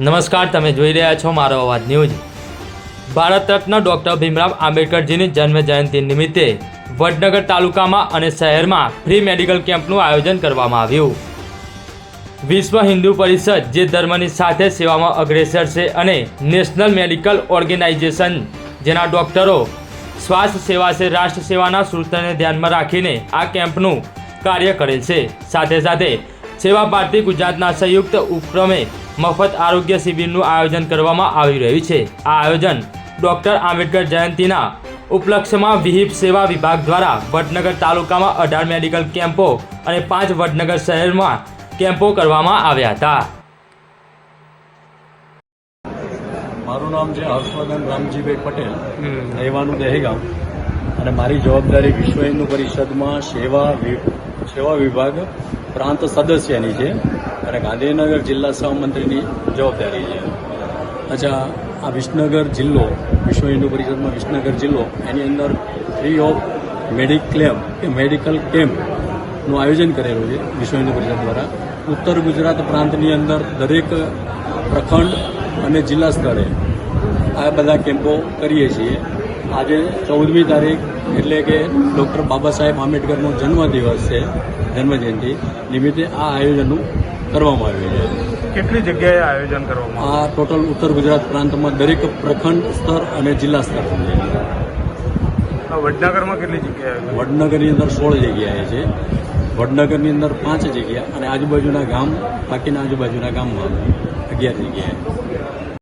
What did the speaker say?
નમસ્કાર, તમે જોઈ રહ્યા છો મારો અવાજ ન્યૂઝ. ભારત રત્ન ડૉક્ટર ભીમરાવ આંબેડકરજીની જન્મ જયંતિ નિમિત્તે વડનગર તાલુકામાં અને શહેરમાં ફ્રી મેડિકલ કેમ્પનું આયોજન કરવામાં આવ્યું. વિશ્વ હિન્દુ પરિષદ જે ધર્મની સાથે સેવામાં અગ્રેસર છે અને નેશનલ મેડિકલ ઓર્ગેનાઇઝેશન, જેના ડૉક્ટરો સ્વાસ્થ્ય સેવા છે, રાષ્ટ્ર સેવાના સૂત્રને ધ્યાનમાં રાખીને આ કેમ્પનું કાર્ય કરેલ છે. સાથે સાથે સેવા ભારતી ગુજરાતના સંયુક્ત ઉપક્રમે મફત આરોગ્ય શિબિરનું આયોજન કરવામાં આવી રહ્યું છે. આ આયોજન ડોક્ટર આંબેડકર જયંતિના ઉપલક્ષ્યમાં વિહિપ સેવા વિભાગ દ્વારા વડનગર તાલુકામાં અઢાર મેડિકલ કેમ્પો અને પાંચ વડનગર શહેરમાં કેમ્પો કરવામાં આવ્યા હતા. મારું નામ છે હર્ષવર્ધન રામજીભાઈ પટેલ. રહેવાનું દહેગામ. અને મારી જવાબદારી વિશ્વ હિન્દુ પરિષદમાં સેવા સેવા વિભાગ પ્રાંત સદસ્યની છે. અને ગાંધીનગર જિલ્લા સહમંત્રીની જવાબદારી છે. અચ્છા, આ વિસનગર જિલ્લો, વિશ્વ હિન્દુ પરિષદમાં વિસનગર જિલ્લો, એની અંદર ફ્રી ઓફ મેડિક્લેમ કે મેડિકલ કેમ્પનું આયોજન કરેલું છે વિશ્વ હિન્દુ પરિષદ દ્વારા. ઉત્તર ગુજરાત પ્રાંતની અંદર દરેક પ્રખંડ અને જિલ્લા સ્તરે આ બધા કેમ્પો કરીએ છીએ. આજે ચૌદમી તારીખ એટલે કે ડૉક્ટર બાબા સાહેબ આંબેડકરનો જન્મદિવસ છે, જન્મજયંતિ નિમિત્તે આ આયોજનનું કરવામાં આવ્યું છે. કેટલી જગ્યાએ આયોજન કરવામાં આ ટોટલ ઉત્તર ગુજરાત પ્રાંતમાં દરેક પ્રખંડ સ્તર અને જિલ્લા સ્તર. આ વડનગરમાં કેટલી જગ્યાએ વડનગરની અંદર સોળ જગ્યાએ છે. વડનગરની અંદર પાંચ જગ્યા અને આજુબાજુના ગામ બાકીના આજુબાજુના ગામમાં અગિયાર જગ્યાએ.